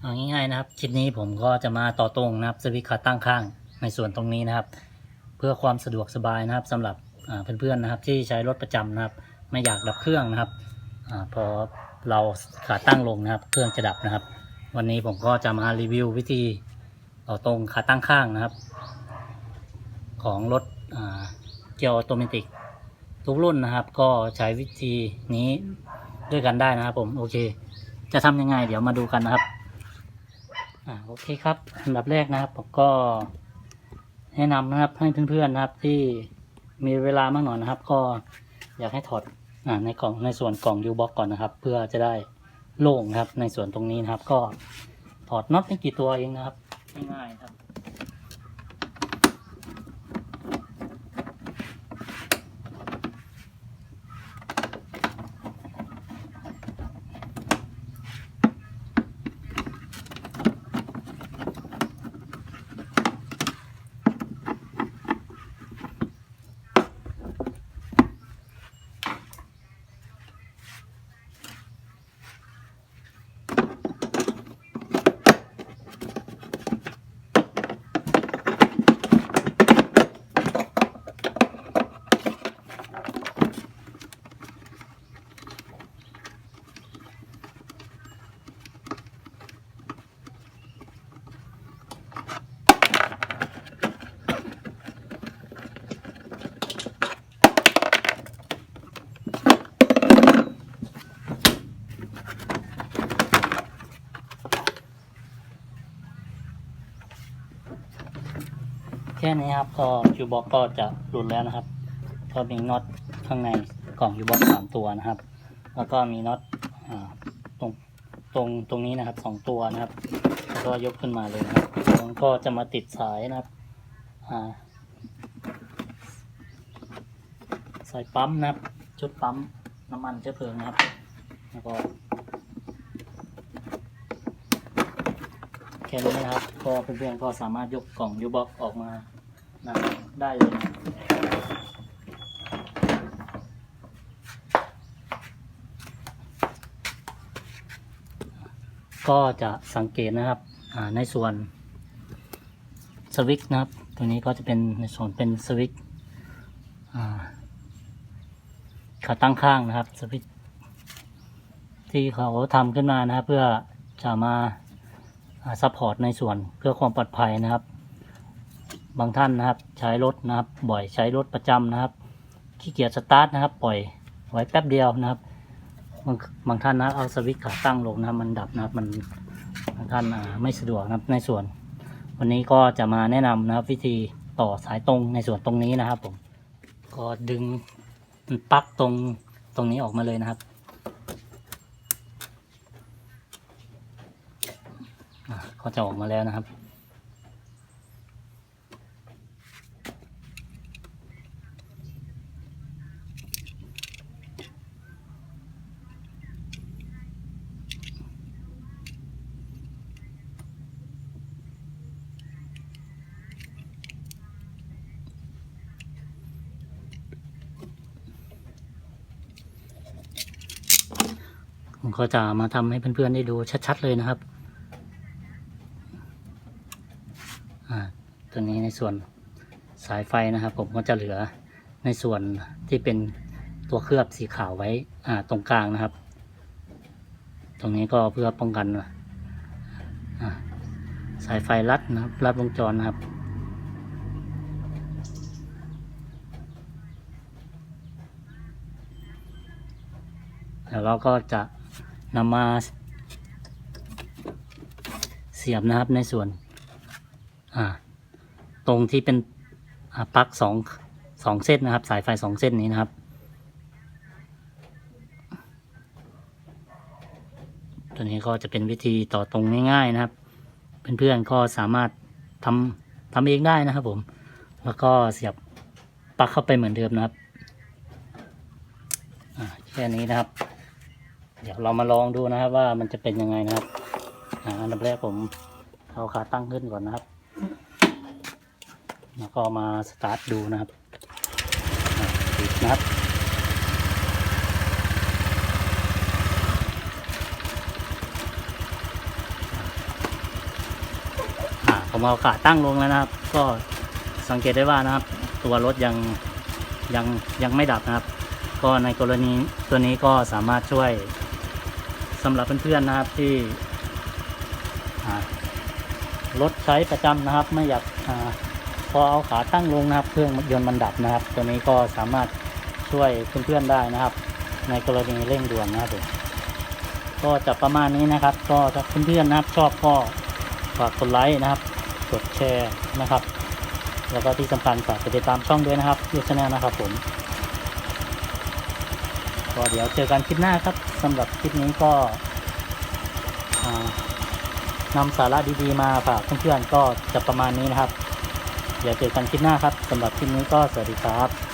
เอาง่ายๆนะครับคลิปนี้ผมก็จะมาต่อตรงนะครับสวิตช์ขาตั้งข้างในส่วนตรงนี้นะครับ เพื่อความสะดวกสบายนะครับสำหรับเพื่อนๆนะครับ ที่ใช้รถประจำนะครับ ไม่อยากดับเครื่องนะครับอพอเราขาตั้งลงนะครับ เครื่องจะดับนะครับ วันนี้ผมก็จะมารีวิววิธีต่อตรงขาตั้งข้างนะครับ ของรถเกียวออโตเมติกทุกรุ่นนะครับ ก็ใช้วิธีนี้ด้วยกันได้นะครับ ผมโอเค จะทำยังไง เดี๋ยวมาดูกันนะครับ อ่าโอเคครับอันดับแรกนะครับผมก็ แนะนำนะครับให้เพื่อนๆนะครับที่มีเวลามากหน่อยนะครับ ก็อยากให้ถอดอ่าในกล่องในส่วนกล่องยูบ็อกก่อนนะครับ เพื่อจะได้โล่งครับในส่วนตรงนี้นะครับ ก็ถอดน็อตไม่กี่ตัวเองนะครับง่ายๆครับ ค่นี้ครับก็ยูบ็อกก็จะหลุดแล้วนะครับ ก็มีน็อตข้างในกล่องยูบ็อกสามตัวนะครับ แล้วก็มีน็อตตรงตรงตรงนี้นะครับสองตัวนะครับ แล้วก็ยกขึ้นมาเลยครับก็จะมาติดสายนะครับสายปั๊มนะครับชุดปั๊มน้ำมันเชื้อเพลิงนะครับ แล้วก็แค่นี้นะครับ ก็เพื่อนๆก็สามารถยกกล่องยูบ็อกออกมา นะได้เลยก็จะสังเกตนะครับในส่วนสวิตช์นะครับ ตัวนี้ก็จะเป็นในส่วนเป็นสวิตช์ขาตั้งข้างนะครับสวิตช์ที่เขาทำขึ้นมานะครับ เพื่อจะมาซัพพอร์ตในส่วนเพื่อความปลอดภัยนะครับ บางท่านนะครับ ใช้รถนะครับ บ่อยใช้รถประจำนะครับ ขี้เกียจสตาร์ทนะครับ ปล่อยไว้แป๊บเดียวนะครับบางบางท่านนะเอาสวิตช์ขาตั้งลงนะมันดับนะครับ มันบางท่านไม่สะดวกนะครับในส่วน วันนี้ก็จะมาแนะนำนะครับ วิธีต่อสายตรงในส่วนตรงนี้นะครับ ผม ก็ดึงปลั๊กตรงตรงนี้ออกมาเลยนะครับก็จะออกมาแล้วนะครับ ก็จะมาทำให้เพื่อนๆได้ดูชัดๆเลยนะครับอ่าตัวนี้ในส่วนสายไฟนะครับ ผมก็จะเหลือในส่วนที่เป็นตัวเคลือบสีขาวไว้อ่าตรงกลางนะครับ ตรงนี้ก็เพื่อป้องกันอ่าสายไฟรัดนะครับรัดวงจรนะครับ แล้วเราก็จะ นำมาเสียบนะครับในส่วนตรงที่เป็นปลั๊กสองสองเส้นนะครับ สายไฟสองเส้นนี้นะครับ ตัวนี้ก็จะเป็นวิธีต่อตรงง่ายๆนะครับ เพื่อนๆก็สามารถทำทำเองได้นะครับผม แล้วก็เสียบปลั๊กเข้าไปเหมือนเดิมนะครับอ่าแค่นี้นะครับ เดี๋ยวเรามาลองดูนะครับว่ามันจะเป็นยังไงนะครับอันดับแรกผมเอาขาตั้งขึ้นก่อนนะครับ แล้วก็มาสตาร์ทดูนะครับปิดนะครับผมเอาขาตั้งลงแล้วนะครับ ก็สังเกตได้ว่านะครับ ตัวรถยังยังยังไม่ดับนะครับ ก็ในกรณีตัวนี้ก็สามารถช่วย สำหรับเพื่อนๆนะครับที่รถใช้ประจำนะครับ ไม่อยากอพอเอาขาตั้งลงนะครับ เครื่องยนต์มันดับนะครับ ตัวนี้ก็สามารถช่วยเพื่อนๆได้นะครับ ในกรณีเร่งด่วนนะครับก็จะประมาณนี้นะครับ ก็ถ้าเพื่อนๆนะครับชอบก็ฝากกดไลค์นะครับ กดแชร์นะครับ แล้วก็ที่สำคัญฝากกดติดตามช่องด้วยนะครับยูชแนลนะครับผม ก็เดี๋ยวเจอกันคลิปหน้าครับสำหรับคลิปนี้ก็นำสาระดีๆมาฝากเพื่อนๆก็จะประมาณนี้นะครับ เดี๋ยวเจอกันคลิปหน้าครับสำหรับคลิปนี้ก็สวัสดีครับ